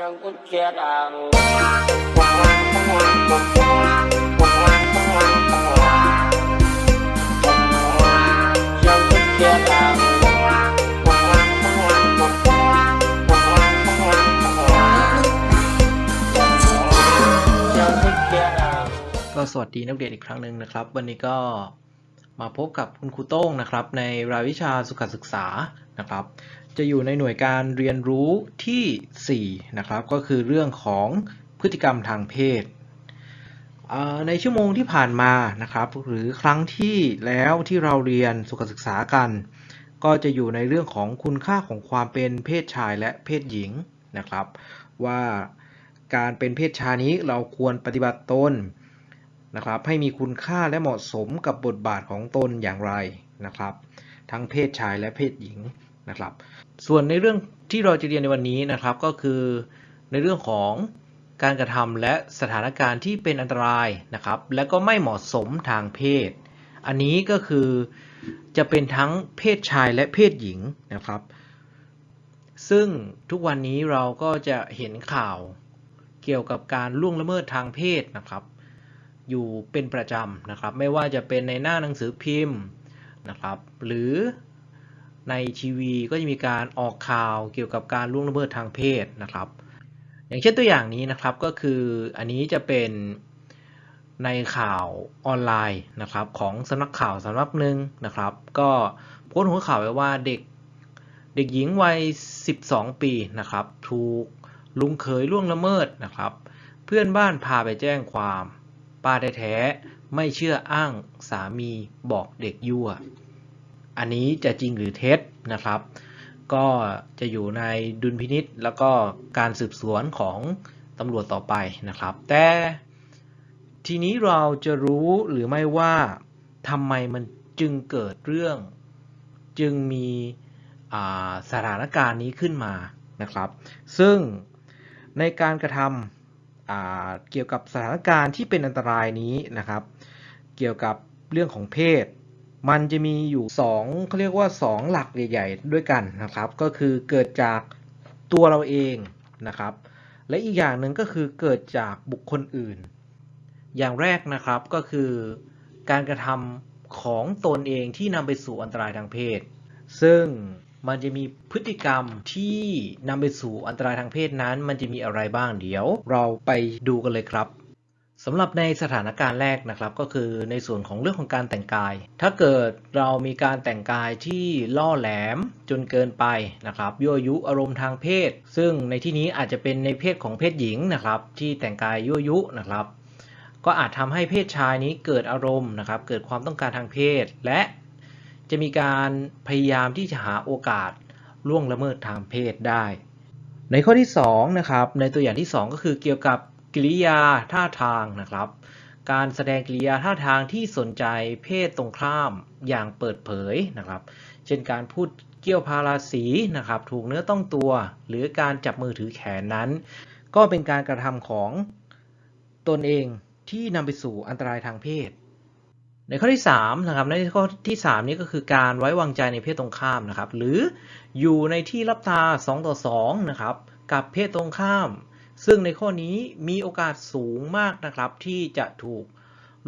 ยังกุญแจดังยังกุญแจดังก็สวัสดีนักเรียนอีกครั้งหนึ่งนะครับ วันนี้ก็ มาพบกับคุณครูโต้งนะครับในรายวิชาสุขศึกษานะครับ จะอยู่ในหน่วยการเรียนรู้ทีสี่ 4 นะครับ ก็คือเรื่องของพฤติกรรมทางเพศ ในชั่วโมงที่ผ่านมานะครับ หรือครั้งที่แล้วที่เราเรียนสุขศึกษากัน ก็จะอยู่ในเรื่องของคุณค่าของความเป็นเพศชายและเพศหญิงนะครับ ว่าการเป็นเพศชายนี้เราควรปฏิบัติตน นะครับให้มีคุณค่าและเหมาะสมกับบทบาทของตนอย่างไรนะครับ ทั้งเพศชายและเพศหญิงนะครับ ส่วนในเรื่องที่เราจะเรียนในวันนี้นะครับก็คือในเรื่องของการกระทำและสถานการณ์ที่เป็นอันตรายนะครับ และก็ไม่เหมาะสมทางเพศ อันนี้ก็คือจะเป็นทั้งเพศชายและเพศหญิงนะครับ ซึ่งทุกวันนี้เราก็จะเห็นข่าวเกี่ยวกับการล่วงละเมิดทางเพศนะครับ อยู่เป็นประจำนะครับ ไม่ว่าจะเป็นในหน้าหนังสือพิมพ์นะครับ หรือในทีวีก็จะมีการออกข่าวเกี่ยวกับการล่วงละเมิดทางเพศนะครับ อย่างเช่นตัวอย่างนี้นะครับก็คืออันนี้จะเป็นในข่าวออนไลน์นะครับของสำนักข่าวสำนักหนึ่งนะครับ ก็โพสต์หัวข่าวไว้ว่าเด็กเด็กหญิงวัย 12 ปีนะครับ ถูกลุงเขยล่วงละเมิดนะครับ เพื่อนบ้านพาไปแจ้งความ ป้าแท้ๆไม่เชื่ออ้างสามีบอกเด็กยั่ว อันนี้จะจริงหรือเท็จนะครับ ก็จะอยู่ในดุลพินิษแล้วก็การสืบสวนของตำรวจต่อไปนะครับ แต่ทีนี้เราจะรู้หรือไม่ว่าทำไมมันจึงเกิดเรื่อง จึงมีสถานการณ์นี้ขึ้นมานะครับ ซึ่งในการกระทำ เกี่ยวกับสถานการณ์ที่เป็นอันตรายนี้นะครับ เกี่ยวกับเรื่องของเพศ มันจะมีอยู่2เขาเรียกว่า 2 หลักใหญ่ๆด้วยกันนะครับ ก็คือเกิดจากตัวเราเองนะครับ และอีกอย่างหนึ่งก็คือเกิดจากบุคคลอื่น อย่างแรกนะครับก็คือการกระทำของตนเองที่นำไปสู่อันตรายทางเพศ ซึ่ง มันจะมีพฤติกรรมที่นำไปสู่อันตรายทางเพศนั้น มันจะมีอะไรบ้างเดี๋ยว เราไปดูกันเลยครับสำหรับในสถานการณ์แรกนะครับ ก็คือในส่วนของเรื่องของการแต่งกาย ถ้าเกิดเรามีการแต่งกายที่ล่อแหลมจนเกินไปนะครับยั่วยุอารมณ์ทางเพศ ซึ่งในที่นี้อาจจะเป็นในเพศของเพศหญิงนะครับ ที่แต่งกายยั่วยุนะครับ ก็อาจทำให้เพศชายนี้เกิดอารมณ์นะครับ เกิดความต้องการทางเพศ และ จะมีการพยายามที่จะหาโอกาสล่วงละเมิดทางเพศได้ ในข้อที่2นะครับในตัวอย่างที่ 2 ก็คือเกี่ยวกับกิริยาท่าทางนะครับ การแสดงกิริยาท่าทางที่สนใจเพศตรงข้ามอย่างเปิดเผยนะครับ เช่นการพูดเกี่ยวพาราสีนะครับ ถูกเนื้อต้องตัว หรือการจับมือถือแขนนั้น ก็เป็นการกระทำของตนเองที่นำไปสู่อันตรายทางเพศ ในข้อที่3นะครับในข้อที่3นี้ก็คือการไว้วางใจในเพศตรงข้ามนะครับ หรืออยู่ในที่รับตา 2 ต่อ2นะครับกับเพศตรงข้าม ซึ่งในข้อนี้มีโอกาสสูงมากนะครับ ที่จะถูก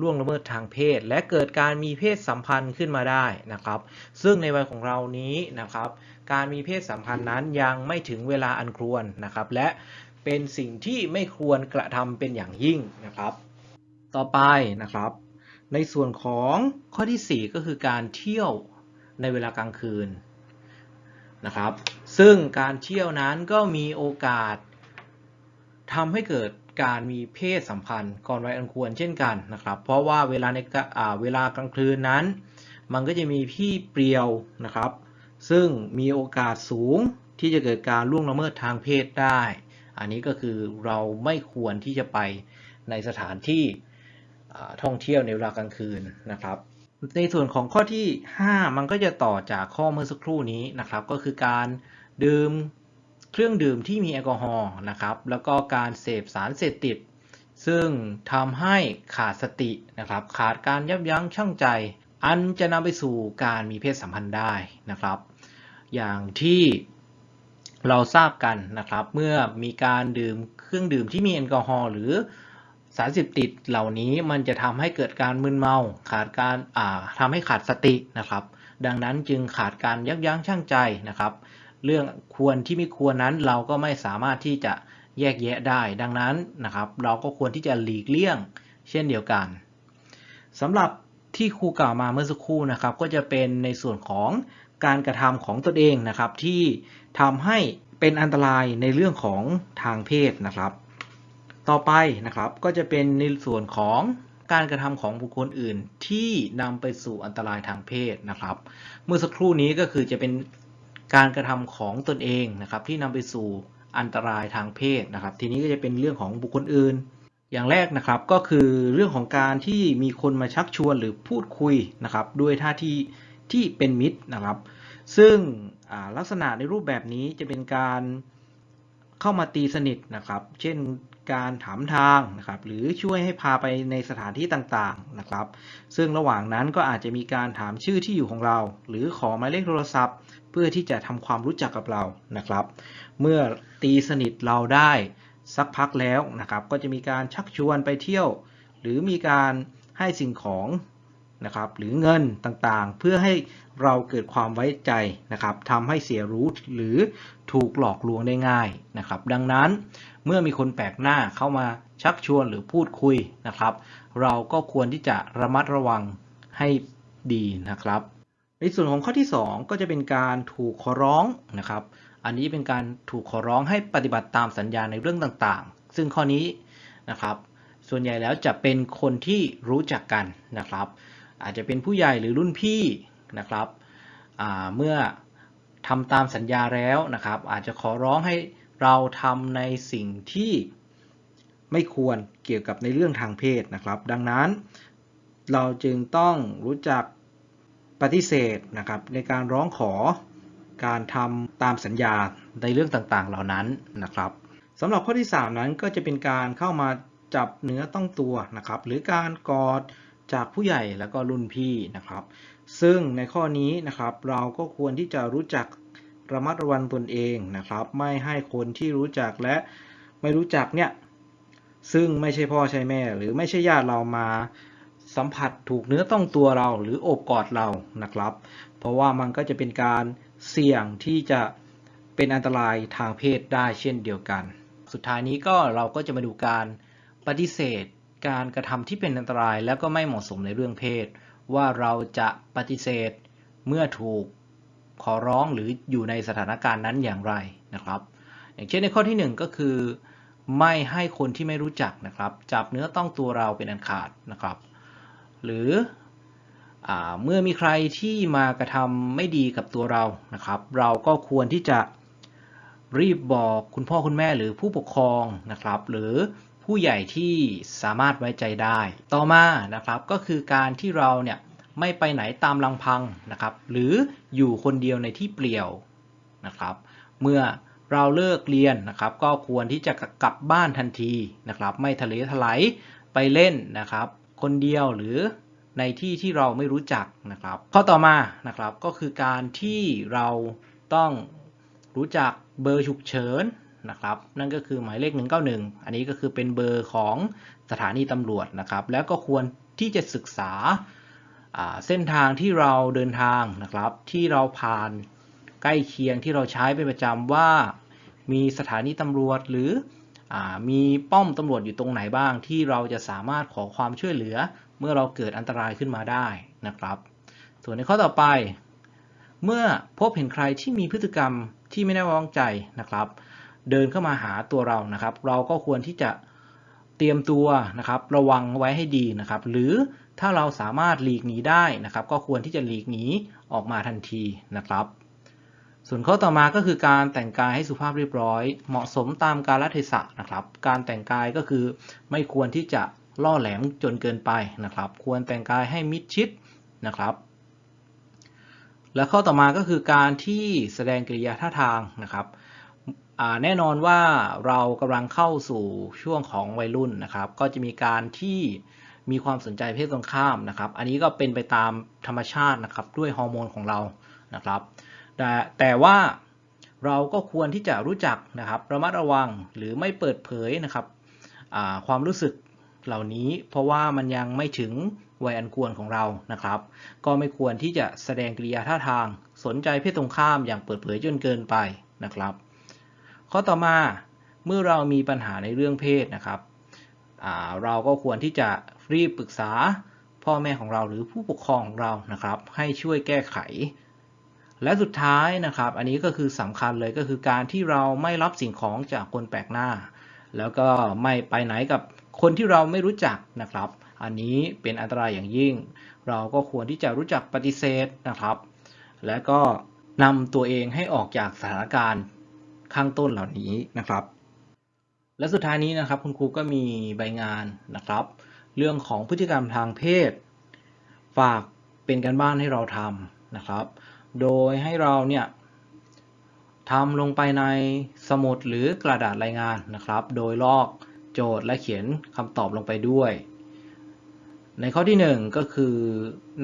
ล่วงละเมิดทางเพศ และเกิดการมีเพศสัมพันธ์ขึ้นมาได้นะครับ ซึ่งในวัยของเรานี้นะครับ การมีเพศสัมพันธ์นั้นยังไม่ถึงเวลาอันควรนะครับ และเป็นสิ่งที่ไม่ควรกระทำเป็นอย่างยิ่งนะครับ ต่อไปนะครับ ในส่วนของข้อที่ 4 ก็คือการเที่ยวในเวลากลางคืนนะครับ ซึ่งการเที่ยวนั้นก็มีโอกาสทำให้เกิดการมีเพศสัมพันธ์ก่อนวัยอันควรเช่นกันนะครับ เพราะว่าเวลาในาเวลากลางคืนนั้น มันก็จะมีที่เปรียวนะครับ ซึ่งมีโอกาสสูงที่จะเกิดการล่วงละเมิดทางเพศได้ อันนี้ก็คือเราไม่ควรที่จะไปในสถานที่ ท่องเที่ยวในเวลากลางคืนนะครับ ในส่วนของข้อที่ 5 มันก็จะต่อจากข้อเมื่อสักครู่นี้นะครับ ก็คือการดื่มเครื่องดื่มที่มีแอลกอฮอล์นะครับ แล้วก็การเสพสารเสพติด ซึ่งทำให้ขาดสตินะครับ ขาดการยับยั้งชั่งใจ อันจะนำไปสู่การมีเพศสัมพันธ์ได้นะครับ อย่างที่เราทราบกันนะครับ เมื่อมีการดื่มเครื่องดื่มที่มีแอลกอฮอล์หรือ สารเสพติดเหล่านี้มันจะทำให้เกิดการมึนเมา ขาดการอ่าทำให้ขาดสตินะครับ ดังนั้นจึงขาดการยับยั้งชั่งใจนะครับ เรื่องควรที่ไม่ควรนั้นเราก็ไม่สามารถที่จะแยกแยะได้ ดังนั้นนะครับ เราก็ควรที่จะหลีกเลี่ยง เช่นเดียวกันสำหรับที่ครูกล่าวมาเมื่อสักครู่นะครับ ก็จะเป็นในส่วนของการกระทำของตนเองนะครับ ที่ทำให้เป็นอันตรายในเรื่องของทางเพศนะครับ ต่อไปนะครับก็จะเป็นในส่วนของการกระทำของบุคคลอื่นที่นำไปสู่อันตรายทางเพศนะครับ เมื่อสักครู่นี้ก็คือจะเป็นการกระทำของตนเองนะครับ ที่นำไปสู่อันตรายทางเพศนะครับ ทีนี้ก็จะเป็นเรื่องของบุคคลอื่น อย่างแรกนะครับก็คือเรื่องของการที่มีคนมาชักชวนหรือพูดคุยนะครับ ด้วยท่าทีที่เป็นมิตรนะครับ ซึ่งลักษณะในรูปแบบนี้จะเป็นการเข้ามาตีสนิทนะครับ เช่น การถามทางนะครับหรือช่วยให้พาไปในสถานที่ต่างๆนะครับ ซึ่งระหว่างนั้นก็อาจจะมีการถามชื่อที่อยู่ของเรา หรือขอหมายเลขโทรศัพท์ เพื่อที่จะทำความรู้จักกับเรานะครับ เมื่อตีสนิทเราได้สักพักแล้วนะครับ ก็จะมีการชักชวนไปเที่ยว หรือมีการให้สิ่งของ นะครับหรือเงินต่างๆ เพื่อให้เราเกิดความไว้ใจนะครับทำให้เสียรู้หรือถูกหลอกลวงได้ง่ายนะครับ ดังนั้นเมื่อมีคนแปลกหน้าเข้ามาชักชวนหรือพูดคุยนะครับ เราก็ควรที่จะระมัดระวังให้ดีนะครับ ในส่วนของข้อที่ 2 ก็จะเป็นการถูกขอร้องนะครับ อันนี้เป็นการถูกขอร้องให้ปฏิบัติตามสัญญาในเรื่องต่างๆ ซึ่งข้อนี้นะครับ ส่วนใหญ่แล้วจะเป็นคนที่รู้จักกันนะครับ อาจจะเป็นผู้ใหญ่หรือรุ่นพี่นะครับเมื่อทำตามสัญญาแล้วนะครับ อาจจะขอร้องให้เราทำในสิ่งที่ไม่ควรเกี่ยวกับในเรื่องทางเพศนะครับ ดังนั้นเราจึงต้องรู้จักปฏิเสธนะครับในการร้องขอการทำตามสัญญาในเรื่องต่างๆ เหล่านั้นนะครับสำหรับข้อที่ 3 นั้นก็จะเป็นการเข้ามาจับเนื้อต้องตัวนะครับ หรือการกอด จากผู้ใหญ่แล้วก็รุ่นพี่นะครับ ซึ่งในข้อนี้นะครับเราก็ควรที่จะรู้จักระมัดระวังตนเองนะครับ ไม่ให้คนที่รู้จักและไม่รู้จักเนี่ยซึ่งไม่ใช่พ่อใช่แม่ หรือไม่ใช่ญาติเรามาสัมผัสถูกเนื้อต้องตัวเราหรือโอบกอดเรานะครับ เพราะว่ามันก็จะเป็นการเสี่ยงที่จะเป็นอันตรายทางเพศได้เช่นเดียวกัน สุดท้ายนี้ก็เราก็จะมาดูการปฏิเสธ การกระทำที่เป็นอันตรายแล้วก็ไม่เหมาะสมในเรื่องเพศ ว่าเราจะปฏิเสธเมื่อถูกขอร้องหรืออยู่ในสถานการณ์นั้นอย่างไรนะครับ อย่างเช่นในข้อที่หนึ่งก็คือ ไม่ให้คนที่ไม่รู้จักนะครับ จับเนื้อต้องตัวเราเป็นอันขาดนะครับ หรืออเมื่อมีใครที่มากระทำไม่ดีกับตัวเรานะครับ เราก็ควรที่จะรีบบอกคุณพ่อคุณแม่หรือผู้ปกครองนะครับ หรือ ผู้ใหญ่ที่สามารถไว้ใจได้ ต่อมานะครับก็คือการที่เราเนี่ยไม่ไปไหนตามลำพังนะครับ หรืออยู่คนเดียวในที่เปลี่ยวนะครับ เมื่อเราเลิกเรียนนะครับ ก็ควรที่จะกลับบ้านทันทีนะครับ ไม่ทะเลทลายไปเล่นนะครับ คนเดียวหรือในที่ที่เราไม่รู้จักนะครับ ข้อต่อมานะครับก็คือการที่เราต้องรู้จักเบอร์ฉุกเฉิน นะครับ นั่นก็คือหมายเลข 191 อันนี้ก็คือเป็นเบอร์ของสถานีตำรวจนะครับ แล้วก็ควรที่จะศึกษาเส้นทางที่เราเดินทางนะครับ ที่เราผ่านใกล้เคียงที่เราใช้เป็นประจำว่า มีสถานีตำรวจหรืออมีป้อมตำรวจอยู่ตรงไหนบ้าง ที่เราจะสามารถขอความช่วยเหลือ เมื่อเราเกิดอันตรายขึ้นมาได้นะครับ ส่วนในข้อต่อไป เมื่อพบเห็นใครที่มีพฤติกรรมที่ไม่น่าไว้วางใจนะครับ เดินเข้ามาหาตัวเรานะครับ เราก็ควรที่จะเตรียมตัวนะครับระวังไว้ให้ดีนะครับ หรือถ้าเราสามารถหลีกหนีได้นะครับ ก็ควรที่จะหลีกหนีออกมาทันทีนะครับ ส่วนข้อต่อมาก็คือการแต่งกายให้สุภาพเรียบร้อย เหมาะสมตามกาลเทศะนะครับ การแต่งกายก็คือไม่ควรที่จะล่อแหลมจนเกินไปนะครับ ควรแต่งกายให้มิดชิดนะครับ และข้อต่อมาก็คือการที่แสดงกิริยาท่าทางนะครับ แน่นอนว่าเรากำลังเข้าสู่ช่วงของวัยรุ่นนะครับ ก็จะมีการที่มีความสนใจเพศตรงข้ามนะครับ อันนี้ก็เป็นไปตามธรรมชาตินะครับด้วยฮอร์โมนของเรานะครับแต่แต่ว่าเราก็ควรที่จะรู้จักนะครับระมัดระวังหรือไม่เปิดเผยนะครับความรู้สึกเหล่านี้ เพราะว่ามันยังไม่ถึงวัยอันควรของเรานะครับ ก็ไม่ควรที่จะแสดงกิริยาท่าทาง สนใจเพศตรงข้ามอย่างเปิดเผยจนเกินไปนะครับ ข้อต่อมาเมื่อเรามีปัญหาในเรื่องเพศนะครับเราก็ควรที่จะรีบปรึกษาพ่อแม่ของเราหรือผู้ปกครองของเรานะครับ ให้ช่วยแก้ไข และสุดท้ายนะครับ อันนี้ก็คือสำคัญเลยก็คือการที่เราไม่รับสิ่งของจากคนแปลกหน้า แล้วก็ไม่ไปไหนกับคนที่เราไม่รู้จักนะครับ อันนี้เป็นอันตรายอย่างยิ่ง เราก็ควรที่จะรู้จักปฏิเสธนะครับ และก็นำตัวเองให้ออกจากสถานการณ์ ข้างต้นเหล่านี้นะครับ และสุดท้ายนี้นะครับคุณครูก็มีใบงานนะครับ เรื่องของพฤติกรรมทางเพศ ฝากเป็นการบ้านให้เราทำนะครับ โดยให้เราเนี่ยทำลงไปในสมุดหรือกระดาษรายงานนะครับ โดยลอกโจทย์และเขียนคำตอบลงไปด้วย ในข้อที่ 1 ก็คือ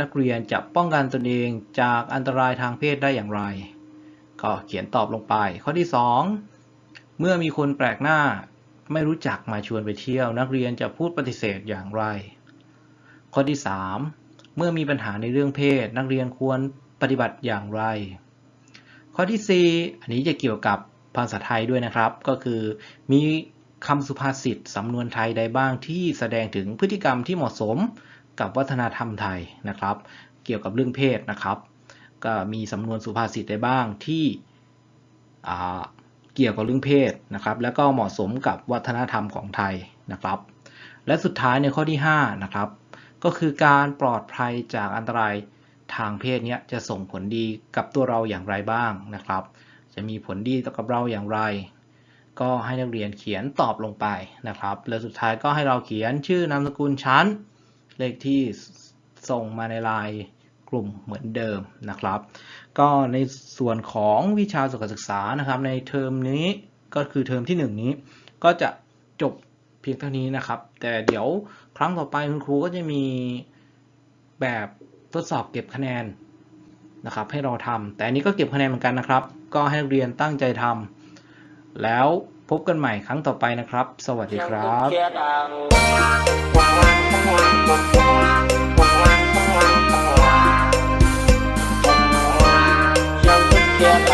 นักเรียนจะป้องกันตนเองจากอันตรายทางเพศได้อย่างไร ก็เขียนตอบลงไป ข้อที่ 2 เมื่อมีคนแปลกหน้าไม่รู้จักมาชวนไปเที่ยว นักเรียนจะพูดปฏิเสธอย่างไร ข้อที่ 3 เมื่อมีปัญหาในเรื่องเพศ นักเรียนควรปฏิบัติอย่างไร ข้อที่ 4 อันนี้จะเกี่ยวกับภาษาไทยด้วยนะครับ ก็คือมีคำสุภาษิตสำนวนไทยใดบ้างที่แสดงถึงพฤติกรรมที่เหมาะสมกับวัฒนธรรมไทยนะครับ เกี่ยวกับเรื่องเพศนะครับ ก็มีสำนวนสุภาษิตใดบ้างที่เกี่ยวกับเรื่องเพศนะครับ แล้วก็เหมาะสมกับวัฒนธรรมของไทยนะครับ และสุดท้ายในข้อที่5นะครับก็คือการปลอดภัยจากอันตรายทางเพศเนี้ยจะส่งผลดีกับตัวเราอย่างไรบ้างนะครับ จะมีผลดีต่อกับเราอย่างไร ก็ให้นักเรียนเขียนตอบลงไปนะครับ และสุดท้ายก็ให้เราเขียนชื่อนามสกุลชั้น เลขที่ส่งมาในไลน์ ลุ่มเหมือนเดิมนะครับ ก็ในส่วนของวิชาสุขศึกษานะครับ ในเทอมนี้ก็คือเทอมที่ 1 นี้ ก็จะจบเพียงเท่านี้นะครับ แต่เดี๋ยวครั้งต่อไปคุณครูก็จะมีแบบทดสอบเก็บคะแนนนะครับให้เราทำแต่อันนี้ก็เก็บคะแนนเหมือนกันนะครับ ก็ให้นักเรียนตั้งใจทำแล้วพบกันใหม่ครั้งต่อไปนะครับ สวัสดีครับ เ